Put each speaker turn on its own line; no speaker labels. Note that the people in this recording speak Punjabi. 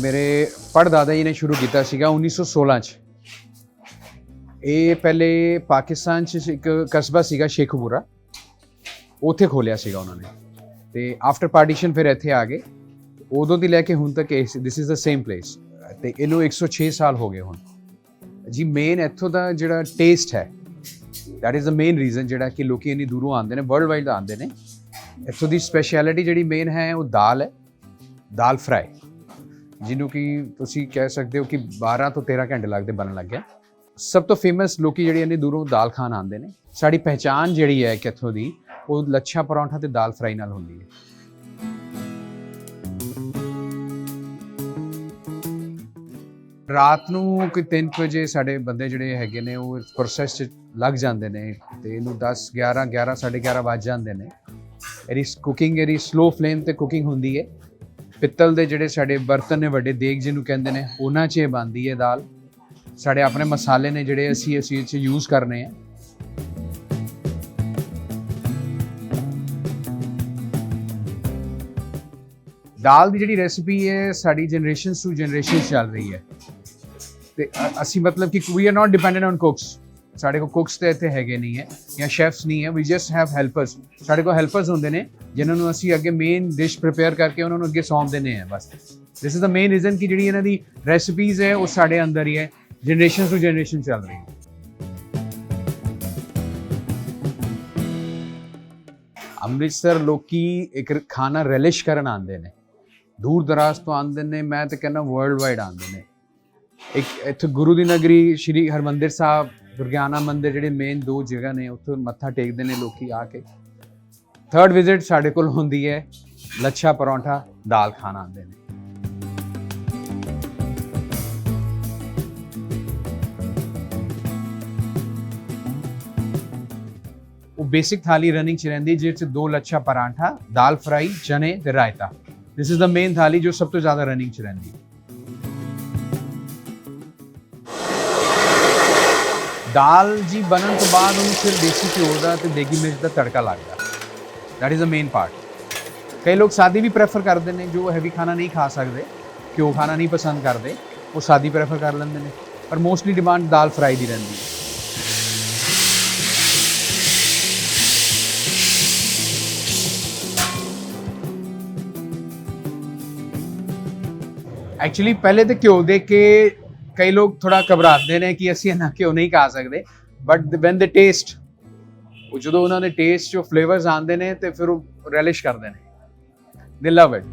ਮੇਰੇ ਪੜਦਾਦਾ ਜੀ ਨੇ ਸ਼ੁਰੂ ਕੀਤਾ ਸੀਗਾ 1916 ਚ। ਇਹ ਪਹਿਲੇ ਪਾਕਿਸਤਾਨ ਚ ਇੱਕ ਕਸਬਾ ਸੀਗਾ ਸ਼ੇਖੂਪੁਰਾ। ਉੱਥੇ ਖੋਲਿਆ ਸੀਗਾ ਉਹਨਾਂ ਨੇ। ਤੇ ਆਫਟਰ ਪਾਰਟੀਸ਼ਨ ਫਿਰ ਇੱਥੇ ਆ ਗਏ। ਉਦੋਂ ਦੀ ਲੈ ਕੇ ਹੁਣ ਤੱਕ this is the same place ਤੇ ਇਹਨੂੰ 106 ਸਾਲ ਹੋ ਗਏ ਹੁਣ। ਜੀ ਮੇਨ ਇੱਥੋਂ ਦਾ ਜਿਹੜਾ ਟੇਸਟ ਹੈ that is the main reason ਜਿਹੜਾ ਕਿ ਲੋਕੀ ਇੰਨੀ ਦੂਰੋਂ ਆਉਂਦੇ ਨੇ ਵਰਲਡ ਵਾਈਡ ਆਉਂਦੇ ਨੇ। ਇੱਥੋਂ ਦੀ ਸਪੈਸ਼ਲਿਟੀ ਜਿਹੜੀ ਮੇਨ ਹੈ ਉਹ ਦਾਲ ਹੈ। ਦਾਲ ਫਰਾਈ ਜਿਹਨੂੰ ਕਿ ਤੁਸੀਂ ਕਹਿ ਸਕਦੇ ਹੋ ਕਿ 12 ਤੋਂ 13 ਘੰਟੇ ਲੱਗਦੇ ਬਣਨ ਲੱਗ ਗਿਆ। ਸਭ ਤੋਂ ਫੇਮਸ ਲੋਕੀ ਜਿਹੜੀ ਇੰਨੀ ਦੂਰੋਂ ਦਾਲ ਖਾਣ ਆਉਂਦੇ ਨੇ, ਸਾਡੀ ਪਹਿਚਾਨ ਜਿਹੜੀ ਹੈ ਕਿੱਥੋਂ ਦੀ, ਉਹ ਲੱਛਾ ਪਰੌਂਠਾ ਤੇ ਦਾਲ ਫਰਾਈ ਨਾਲ ਹੁੰਦੀ ਹੈ। ਰਾਤ ਨੂੰ ਕੋਈ 3 ਵਜੇ ਸਾਡੇ ਬੰਦੇ ਜਿਹੜੇ ਹੈਗੇ ਨੇ, ਉਹ ਪ੍ਰੋਸੈਸ ਚ ਲੱਗ ਜਾਂਦੇ ਨੇ ਤੇ ਇਹਨੂੰ 10 11 11 11:30 ਵੱਜ ਜਾਂਦੇ ਨੇ। ਇਹਦੀ ਕੁਕਿੰਗ ਇਹਦੀ ਸਲੋ ਫਲੇਮ ਤੇ ਕੁਕਿੰਗ ਹੁੰਦੀ ਹੈ। ਪਿੱਤਲ ਦੇ ਜਿਹੜੇ ਸਾਡੇ ਬਰਤਨ ਨੇ, ਵੱਡੇ ਦੇਗ ਜਿਹਨੂੰ ਕਹਿੰਦੇ ਨੇ, ਉਹਨਾਂ 'ਚ ਇਹ ਬਣਦੀ ਹੈ ਦਾਲ। ਸਾਡੇ ਆਪਣੇ ਮਸਾਲੇ ਨੇ ਜਿਹੜੇ ਅਸੀਂ ਅਸੀਂ 'ਚ ਯੂਜ਼ ਕਰਨੇ ਆ। ਦਾਲ ਦੀ ਜਿਹੜੀ ਰੈਸਿਪੀ ਹੈ, ਸਾਡੀ ਜਨਰੇਸ਼ਨ ਟੂ ਜਨਰੇਸ਼ਨ ਚੱਲ ਰਹੀ ਹੈ। ਤੇ ਅਸੀਂ ਮਤਲਬ ਕਿ we are not dependent on cooks ਸਾਡੇ ਕੋਲ ਕੁਕਸ ਤੇ ਇੱਥੇ ਹੈਗੇ ਨਹੀਂ ਹੈ ਜਾਂ ਸ਼ੈਫਸ ਨਹੀਂ ਹੈ ਵੀ ਜਸਟ ਹੈਵ ਹੈਲਪਰਸ ਸਾਡੇ ਕੋਲ ਹੈਲਪਰਸ ਹੁੰਦੇ ਨੇ, ਜਿਨ੍ਹਾਂ ਨੂੰ ਅਸੀਂ ਅੱਗੇ ਮੇਨ ਡਿਸ਼ ਪ੍ਰਿਪੇਅਰ ਕਰਕੇ ਉਹਨਾਂ ਨੂੰ ਅੱਗੇ ਸੌਂਪ ਦਿੰਦੇ ਹਾਂ, ਬਸ। This is the main reason ਕਿ ਜਿਹੜੀ ਇਹਨਾਂ ਦੀ ਰੈਸਿਪੀਜ਼ ਹੈ, ਉਹ ਸਾਡੇ ਅੰਦਰ ਹੀ ਹੈ ਜਨਰੇਸ਼ਨ ਟੂ ਜਨਰੇਸ਼ਨ ਚੱਲ ਰਹੀ ਹੈ। ਅੰਮ੍ਰਿਤਸਰ ਲੋਕੀ ਇੱਕ ਖਾਣਾ ਰੈਲਿਸ਼ ਕਰਨ ਆਉਂਦੇ ਨੇ। ਦੂਰ ਦਰਾਜ਼ ਤੋਂ ਆਉਂਦੇ ਨੇ, ਮੈਂ ਤਾਂ ਕਹਿੰਦਾ ਵਰਲਡ ਵਾਈਡ ਆਉਂਦੇ ਨੇ। ਇੱਕ ਇੱਥੇ ਗੁਰੂ ਦੀ ਨਗਰੀ, ਸ਼੍ਰੀ ਹਰਮੰਦਿਰ ਸਾਹਿਬ ਦੁਰਗਿਆਨਾ ਮੰਦਿਰ ਜਿਹੜੇ ਮੇਨ ਦੋ ਜਗ੍ਹਾ ਨੇ ਉੱਥੇ ਮੱਥਾ ਟੇਕਦੇ ਨੇ ਲੋਕੀ ਆ ਕੇ ਥਰਡ ਵਿਜ਼ਿਟ ਸਾਡੇ ਕੋਲ ਹੁੰਦੀ ਹੈ ਲੱਛਾ ਪਰੌਂਠਾ ਦਾਲ ਖਾਣ ਆਉਂਦੇ ਨੇ ਉਹ ਬੇਸਿਕ ਥਾਲੀ ਰਨਿੰਗ ਚ ਰਹਿੰਦੀ ਹੈ, ਜਿਹਦੇ ਚ ਦੋ ਲੱਛਾ ਪਰਾਂਠਾ ਦਾਲ ਫਰਾਈ ਚਨੇ ਤੇ raita this is the main thali ਜੋ ਸਭ ਤੋਂ ਜ਼ਿਆਦਾ ਰਨਿੰਗ ਚ ਰਹਿੰਦੀ ਹੈ ਦਾਲ ਜੀ ਬਣਨ ਤੋਂ ਬਾਅਦ ਉਹਨੂੰ ਫਿਰ ਦੇਸੀ ਘਿਓ ਦਾ ਤੇ ਦੇਗੀ ਮਿਰਚ ਦਾ ਤੜਕਾ ਲੱਗਦਾ। That is a main part ਕਈ ਲੋਕ ਸਾਦੀ ਵੀ ਪ੍ਰੈਫਰ ਕਰਦੇ ਨੇ, ਜੋ ਹੈਵੀ ਖਾਣਾ ਨਹੀਂ ਖਾ ਸਕਦੇ, ਘਿਓ ਖਾਣਾ ਨਹੀਂ ਪਸੰਦ ਕਰਦੇ, ਉਹ ਸਾਦੀ ਪ੍ਰੈਫਰ ਕਰ ਲੈਂਦੇ ਨੇ। ਪਰ ਮੋਸਟਲੀ ਡਿਮਾਂਡ ਦਾਲ ਫਰਾਈ ਦੀ ਰਹਿੰਦੀ ਹੈ। ਐਕਚੁਅਲੀ ਪਹਿਲੇ ਤੇ ਘਿਓ ਦੇ ਕੇ ਕਈ ਲੋਕ ਥੋੜਾ ਘਬਰਾਉਂਦੇ ਨੇ ਕਿ ਅਸੀਂ ਇਹਨਾਂ ਘਿਓ ਨਹੀਂ ਖਾ ਸਕਦੇ ਬਟ ਵੈਨ ਦੇ ਟੇਸਟ ਉਹ ਜਦੋਂ ਉਹਨਾਂ ਦੇ ਟੇਸਟ ਜੋ ਫਲੇਵਰਸ ਆਉਂਦੇ ਨੇ ਤੇ ਫਿਰ ਉਹ ਰੈਲਿਸ਼ ਕਰਦੇ ਨੇ। ਦੇ ਲਵ ਇਟ